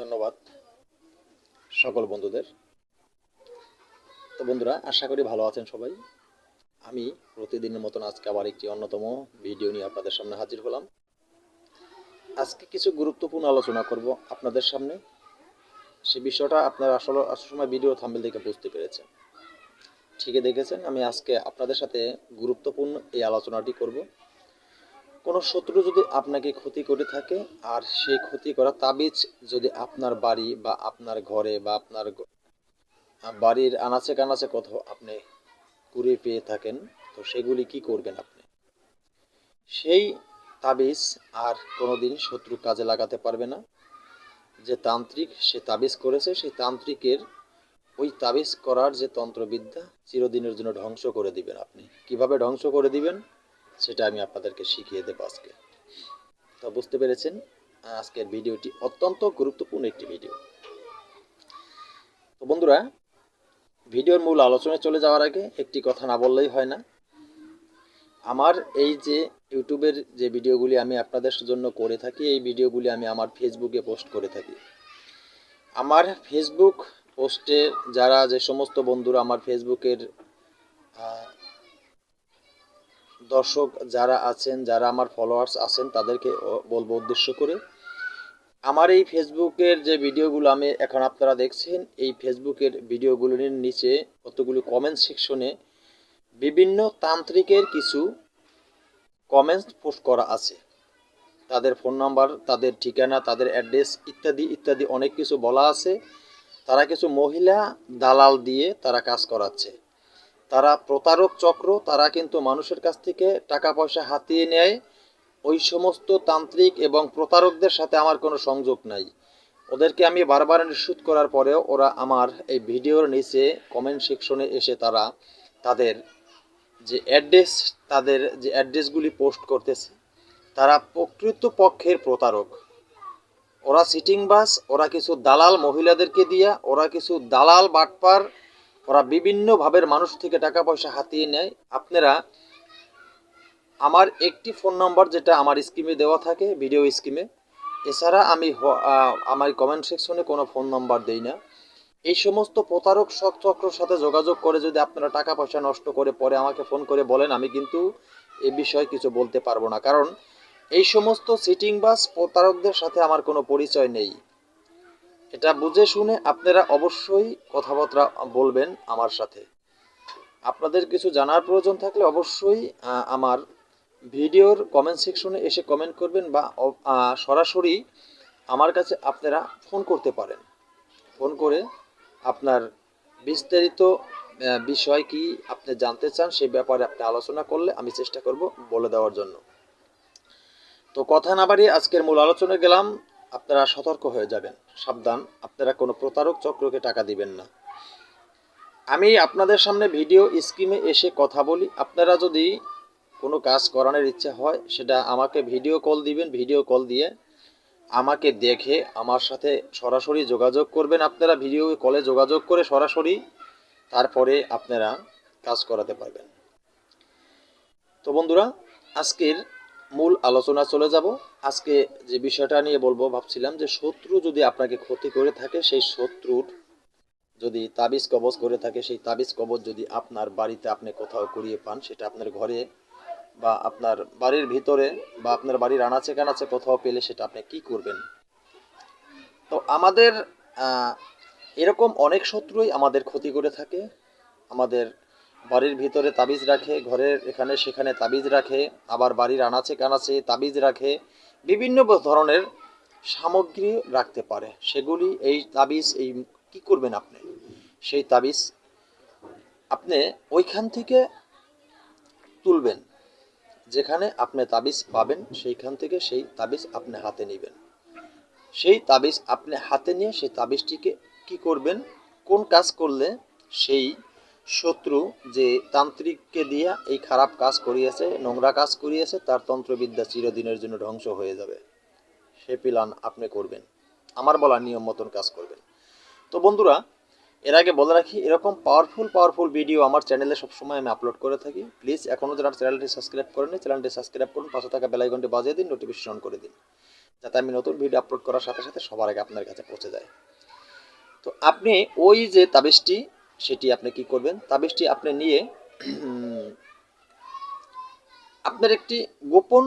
ধন্যবাদ সকল বন্ধুদের। তো বন্ধুরা, আশা করি ভালো আছেন সবাই। আমি প্রতিদিনের মতন আজকে আবার একটি অন্যতম ভিডিও নিয়ে আপনাদের সামনে হাজির হলাম। আজকে কিছু গুরুত্বপূর্ণ আলোচনা করব আপনাদের সামনে। সে বিষয়টা আপনারা আসলে আসল সময় ভিডিও থাম্বেল দেখে বুঝতে পেরেছেন। ঠিকই দেখেছেন, আমি আজকে আপনাদের সাথে গুরুত্বপূর্ণ এই আলোচনাটি করব। কোনো শত্রু যদি আপনাকে ক্ষতি করে থাকে, আর সেই ক্ষতি করা তাবিজ যদি আপনার বাড়ি বা আপনার ঘরে বা আপনার বাড়ির আনাচে কানাচে কোথাও আপনি কুড়িয়ে পেয়ে থাকেন, তো সেগুলি কি করবেন আপনি? সেই তাবিজ আর কোনোদিন শত্রু কাজে লাগাতে পারবে না। যে তান্ত্রিক সে তাবিজ করেছে, সেই তান্ত্রিকের ওই তাবিজ করার যে তন্ত্রবিদ্যা চিরদিনের জন্য ধ্বংস করে দিবেন আপনি। কীভাবে ধ্বংস করে দিবেন? সেটা আমি আপনাদেরকে শিখিয়ে দেবো আজকে। তো বুঝতে পেরেছেন, আজকের ভিডিওটি অত্যন্ত গুরুত্বপূর্ণ একটি ভিডিও। তো বন্ধুরা, ভিডিওর মূল আলোচনায় চলে যাওয়ার আগে একটি কথা না বললেই হয় না। আমার এই যে ইউটিউবের যে ভিডিওগুলি আমি আপনাদের জন্য করে থাকি, এই ভিডিওগুলি আমি আমার ফেসবুকে পোস্ট করে থাকি। আমার ফেসবুক পোস্টে যারা যে সমস্ত বন্ধুরা আমার ফেসবুকের দর্শক যারা আছেন, যারা আমার ফলোয়ার্স আছেন, তাদেরকে বলব উদ্দেশ্য করে, আমার এই ফেসবুকের যে ভিডিওগুলো আমি এখন আপনারা দেখছেন, এই ফেসবুকের ভিডিওগুলোর নিচে কতগুলো কমেন্ট সেকশনে বিভিন্ন তান্ত্রিকের কিছু কমেন্টস পোস্ট করা আছে। তাদের ফোন নাম্বার তাদের ঠিকানা, তাদের অ্যাড্রেস ইত্যাদি ইত্যাদি অনেক কিছু বলা আছে। তারা কিছু মহিলা দালাল দিয়ে তারা কাজ করাচ্ছে। তারা প্রতারক চক্র, তারা কিন্তু মানুষের কাছ থেকে টাকা পয়সা হাতিয়ে নেয়। ওই সমস্ত তান্ত্রিক এবং প্রতারকদের সাথে আমার কোনো সংযোগ নাই। ওদেরকে আমি বারবার নিশ্চিত করার পরেও ওরা আমার এই ভিডিওর নিচে কমেন্ট সেকশনে এসে তারা তাদের যে অ্যাড্রেস তাদের যে অ্যাড্রেসগুলি পোস্ট করতেছে, তারা প্রকৃত পক্ষের প্রতারক। ওরা সিটিং বাস ওরা কিছু দালাল মহিলাদেরকে দিয়া, ওরা কিছু দালাল বাটপার ওরা বিভিন্ন ভাবের মানুষ থেকে টাকা পয়সা হাতিয়ে নেয়। আপনারা আমার একটি ফোন নম্বর যেটা আমার স্কিমে দেওয়া থাকে, ভিডিও স্কিমে এছাড়া আমি আমার কমেন্ট সেকশনে কোনো ফোন নাম্বার দেই না। এই সমস্ত প্রতারক চক্রের সাথে যোগাযোগ করে যদি আপনারা টাকা পয়সা নষ্ট করে পরে আমাকে ফোন করে বলেন, আমি কিন্তু এ বিষয়ে কিছু বলতে পারব না। কারণ এই সমস্ত সিটিং বাস প্রতারকদের সাথে আমার কোনো পরিচয় নেই। এটা বুঝে শুনে আপনারা অবশ্যই কথাবার্তা বলবেন আমার সাথে। আপনাদের কিছু জানার প্রয়োজন থাকলে অবশ্যই আমার ভিডিওর কমেন্ট সেকশনে এসে কমেন্ট করবেন বা সরাসরি আমার কাছে আপনারা ফোন করতে পারেন। ফোন করে আপনার বিস্তারিত বিষয় কি আপনি জানতে চান সে ব্যাপারে আপনি আলোচনা করলে আমি চেষ্টা করব বলে দেওয়ার জন্য। তো কথা না বাড়িয়ে আজকের মূল আলোচনা গেলাম। আপনারা সতর্ক হয়ে যাবেন। সাবধান, আপনারা কোনো প্রতারক চক্রকে টাকা দিবেন না। আমি আপনাদের সামনে ভিডিও স্ক্রিমে এসে কথা বলি। আপনারা যদি কোনো কাজ করানোর ইচ্ছা হয়, সেটা আমাকে ভিডিও কল দিবেন, ভিডিও কল দিয়ে আমাকে দেখে আমার সাথে সরাসরি যোগাযোগ করবেন। আপনারা ভিডিও কলে যোগাযোগ করে সরাসরি তারপরে আপনারা কাজ করাতে পারবেন। তো বন্ধুরা, আজকের মূল আলোচনা চলে যাব। আজকে যে বিষয়টা নিয়ে বলব, ভাবছিলাম যে শত্রু যদি আপনাকে ক্ষতি করে থাকে, সেই শত্রুর যদি তাবিজ কবজ করে থাকে, সেই তাবিজ কবজ যদি আপনার বাড়িতে আপনি কোথাও কুড়িয়ে পান, সেটা আপনার ঘরে বা আপনার বাড়ির ভিতরে বা আপনার বাড়ির আনাচে কানাচে কোথাও পেলে সেটা আপনি কি করবেন? তো আমাদের এরকম অনেক শত্রুই আমাদের ক্ষতি করে থাকে। আমাদের বাড়ির ভিতরে তাবিজ রাখে, ঘরের এখানে সেখানে তাবিজ রাখে, আবার বাড়ির আনাচে কানাচে তাবিজ রাখে, বিভিন্ন ধরনের সামগ্রী রাখতে পারে। সেগুলি, এই তাবিজ, এই কি করবেন আপনি? সেই তাবিজ আপনি ওইখান থেকে তুলবেন। যেখানে আপনি তাবিজ পাবেন, সেইখান থেকে সেই তাবিজ আপনি হাতে নেবেন। সেই তাবিজ আপনি হাতে নিয়ে সেই তাবিজটিকে কি করবেন? কোন কাজ করলে সেই শত্রু যে তান্ত্রিককে দিয়া এই খারাপ কাজ করিয়েছে, নোংরা কাজ করিয়েছে, তার তন্ত্রবিদ্যা চিরদিনের জন্য ধ্বংস হয়ে যাবে। সে প্ল্যান আপনি করবেন। আমার বলা নিয়ম মতন কাজ করবেন। তো বন্ধুরা, এর আগে বলে রাখি, এরকম পাওয়ারফুল পাওয়ারফুল ভিডিও আমার চ্যানেলে সবসময় আমি আপলোড করে থাকি। প্লিজ এখনও যারা চ্যানেলটি সাবস্ক্রাইব করেনি চ্যানেলটি সাবস্ক্রাইব করুন, পাশে থাকা বেলাইকনটি বাজিয়ে দিন নোটিফিকেশন করে দিন। যাতে আমি নতুন ভিডিও আপলোড করার সাথে সাথে সবার আগে আপনার কাছে পৌঁছে যায়। তো আপনি ওই যে তাবিজটি সেটি আপনি কি করবেন? তাবিজটি আপনি নিয়ে আপনার একটি গোপন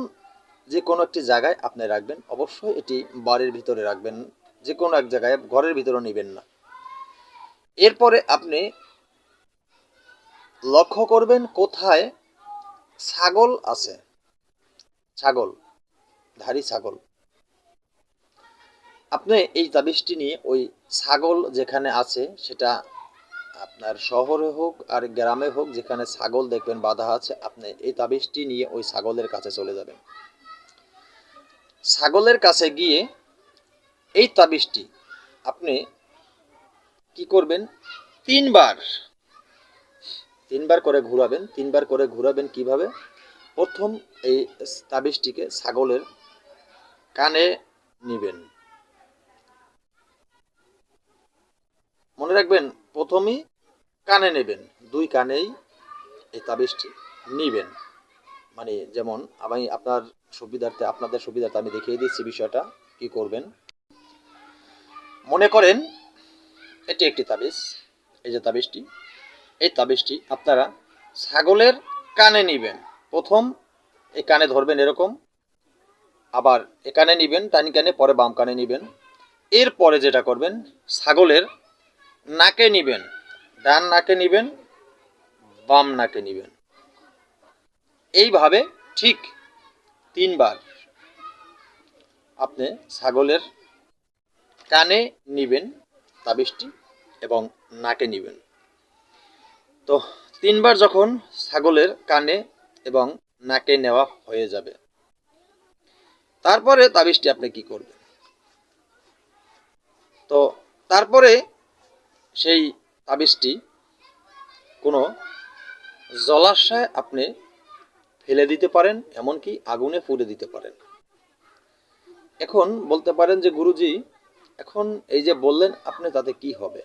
যে কোনো একটি জায়গায় আপনি রাখবেন। অবশ্যই এটি বাড়ির ভিতরে রাখবেন। যে কোনো এক জায়গায় ঘরের ভিতরে নেবেন না। এরপরে আপনি লক্ষ্য করবেন কোথায় ছাগল আছে। ছাগল, ধারী ছাগল। আপনি এই তাবিজটি নিয়ে ওই ছাগল যেখানে আছে সেটা আপনার শহরে হোক আর গ্রামে হোক, যেখানে ছাগল দেখবেন বাধা আছে, আপনি এই তাবিজটি নিয়ে ওই ছাগলের কাছে চলে যাবেন। ছাগলের কাছে গিয়ে এই তাবিজটি আপনি কি করবেন? তিনবার তিনবার করে ঘোরাবেন। তিনবার করে ঘোরাবেন কীভাবে? প্রথম এই তাবিজটিকে ছাগলের কানে নিবেন। মনে রাখবেন প্রথমেই কানে নেবেন, দুই কানেই এই তাবিজটি নিবেন। মানে যেমন আমি আপনার সুবিধার্থে, আপনাদের সুবিধার্থে আমি দেখিয়ে দিচ্ছি বিষয়টা, কি করবেন? মনে করেন এটি একটি তাবিজ, এই যে তাবিজটি, এই তাবিজটি আপনারা ছাগলের কানে নিবেন। প্রথম এই কানে ধরবেন এরকম, আবার এখানে নিবেন, টানি কানে, পরে বাম কানে নিবেন। এরপরে যেটা করবেন, ছাগলের নাকে নিবেন, ডান নাকে নিবেন, বাম নাকে নিবেন। এইভাবে ঠিক তিনবার আপনি ছাগলের কানে নিবেন, তাবিজটি, এবং নাকে নিবেন। তো তিনবার যখন ছাগলের কানে এবং নাকে নেওয়া হয়ে যাবে, তারপরে তাবিজটি আপনি কি করবেন? তো তারপরে সেই তাবিজটি কোনো জলাশয়ে আপনি ফেলে দিতে পারেন, এমনকি আগুনে পুড়ে দিতে পারেন। এখন বলতে পারেন যে গুরুজি, এখন এই যে বললেন, আপনি তাতে কি হবে?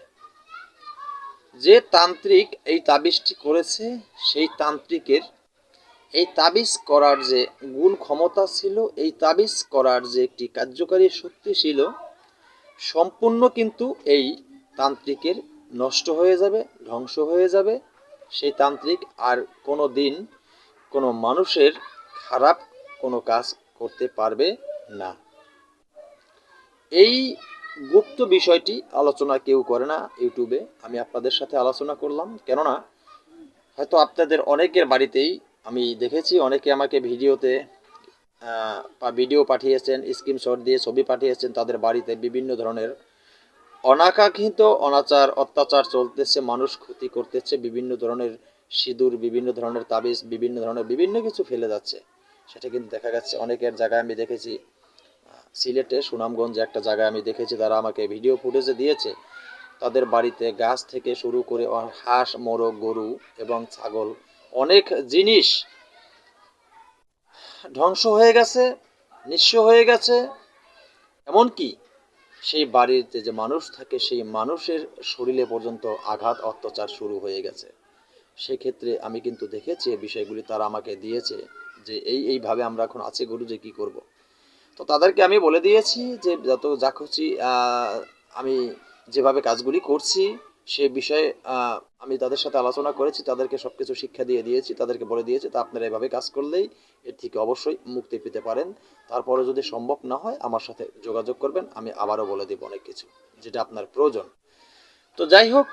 যে তান্ত্রিক এই তাবিজটি করেছে, সেই তান্ত্রিকের এই তাবিজ করার যে গুণ ক্ষমতা ছিল, এই তাবিজ করার যে একটি কার্যকারী শক্তি ছিল, সম্পূর্ণ কিন্তু এই তান্ত্রিকের নষ্ট হয়ে যাবে, ধ্বংস হয়ে যাবে। সেই তান্ত্রিক আর কোনো দিন কোনো মানুষের খারাপ কোনো কাজ করতে পারবে না। এই গুপ্ত বিষয়টি আলোচনা কেউ করে না ইউটিউবে। আমি আপনাদের সাথে আলোচনা করলাম, কেননা হয়তো আপনাদের অনেকের বাড়িতেই আমি দেখেছি, অনেকে আমাকে ভিডিওতে ভিডিও পাঠিয়েছেন, স্ক্রিনশট দিয়ে ছবি পাঠিয়েছেন তাদের বাড়িতে বিভিন্ন ধরনের অনাকাঙ্ক্ষিত অনাচার, অত্যাচার চলতেছে, মানুষ ক্ষতি করতেছে, বিভিন্ন ধরনের সিঁদুর, বিভিন্ন ধরনের তাবিজ, বিভিন্ন ধরনের বিভিন্ন কিছু ফেলে যাচ্ছে। সেটা কিন্তু দেখা যাচ্ছে অনেকের জায়গায় আমি দেখেছি। সিলেটে সুনামগঞ্জে একটা জায়গায় আমি দেখেছি, তারা আমাকে ভিডিও ফুটেজে দিয়েছে। তাদের বাড়িতে গাছ থেকে শুরু করে হাঁস, মোরগ, গরু এবং ছাগল অনেক জিনিস ধ্বংস হয়ে গেছে, নিঃস্ব হয়ে গেছে। এমনকি সেই বাড়িতে যে মানুষ থাকে, সেই মানুষের শরীরে পর্যন্ত আঘাত, অত্যাচার শুরু হয়ে গেছে। সেক্ষেত্রে আমি কিন্তু দেখেছি এই বিষয়গুলি, তারা আমাকে দিয়েছে যে এই, এইভাবে আমরা এখন আছি, গুরু যে কী করব। তো তাদেরকে আমি বলে দিয়েছি যে, যত যা খুশি আমি যেভাবে কাজগুলি করছি, সে বিষয়ে আমি তাদের সাথে আলোচনা করেছি, তাদেরকে সব কিছু শিক্ষা দিয়ে দিয়েছি, তাদেরকে বলে দিয়েছি, তা আপনারা এভাবে কাজ করলেই এর থেকে অবশ্যই মুক্তি পেতে পারেন। তারপরে যদি সম্ভব না হয় আমার সাথে যোগাযোগ করবেন, আমি আবারও বলে দেব অনেক কিছু, যেটা আপনার প্রয়োজন। তো যাই হোক,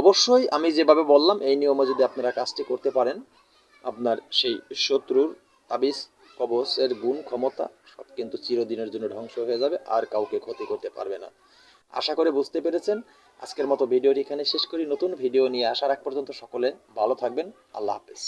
অবশ্যই আমি যেভাবে বললাম, এই নিয়মে যদি আপনারা কাজটি করতে পারেন, আপনার সেই শত্রুর তাবিজ, কবচের গুণ, ক্ষমতা, সব কিন্তু চিরদিনের জন্য ধ্বংস হয়ে যাবে, আর কাউকে ক্ষতি করতে পারবে না। আশা করে বুঝতে পেরেছেন আজকের মতো ভিডিওটি এখানে শেষ করি। নতুন ভিডিও নিয়ে আসার আগ পর্যন্ত সকলে ভালো থাকবেন। আল্লাহ হাফেজ।